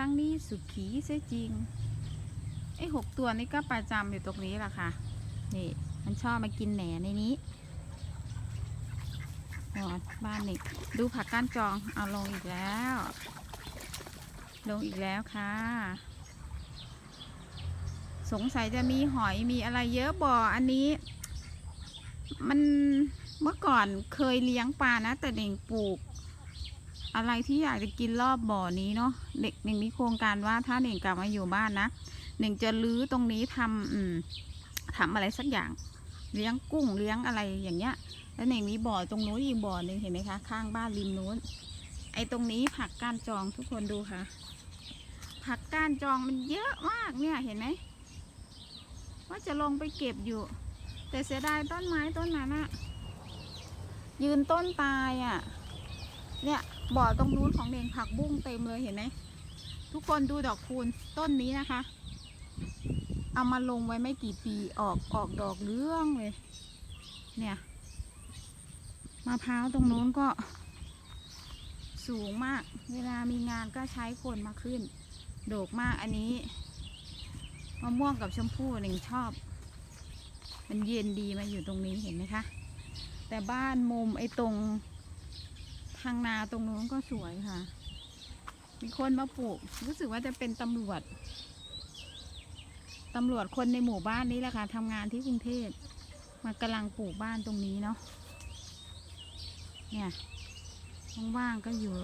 ลังนี้สุขีเสียจริง ไอ้หกตัวนี้ก็ประจำอยู่ตรงนี้แหละค่ะ นี่ มันชอบมากินแหนในนี้อ๋อบ้านนี่ดูผักก้านจองเอาลงอีกแล้ว ลงอีกแล้วค่ะ สงสัยจะมีหอยมีอะไรเยอะบ่ออันนี้ มันเมื่อก่อนเคยเลี้ยงปลานะ แต่เด่งปลูก อะไรที่อยากจะกินรอบบ่อนี้เนาะเด็กเน่งมีโครงการว่าถ้าเน่งกลับมาอยู่บ้านนะเน่งจะรื้อตรงนี้ทำอืมทำอะไรสักอย่างเลี้ยงกุ้งเลี้ยงอะไรอย่างเงี้ย แล้วเน่งมีบ่อตรงนู้นอีกบ่อหนึ่งเห็นไหมคะ ข้างบ้านริมนู้น ไอ้ตรงนี้ผักก้านจองทุกคนดูค่ะ ผักก้านจองมันเยอะมากเนี่ยเห็นไหมว่าจะลงไปเก็บอยู่ แต่เสียดายต้นไม้ต้นนั้นอะยืนต้นตายอะ เนี่ยบ่อตรงนู้นของเด่งผักบุ้งเต็มเลยเห็นไหมทุกคนดูดอกคูณต้นนี้นะคะ เอามาลงไว้ไม่กี่ปีออกออกดอกเรื่องเลย เนี่ยมะพร้าวตรงนู้นก็ สูงมาก เวลามีงานก็ใช้คนมาขึ้น โดกมากอันนี้มะม่วงกับชมพู่หนึ่งชอบ มันเย็นดีมาอยู่ตรงนี้เห็นไหมคะ แต่บ้านมุมไอ้ตรง ทางนาตรงนู้นก็สวยค่ะ มีคนมาปลูก รู้สึกว่าจะเป็นตำรวจตำรวจคนในหมู่บ้านนี้แหละค่ะทำงานที่กรุงเทพมากำลังปลูกบ้านตรงนี้เนาะเนี่ยว่างๆก็อยู่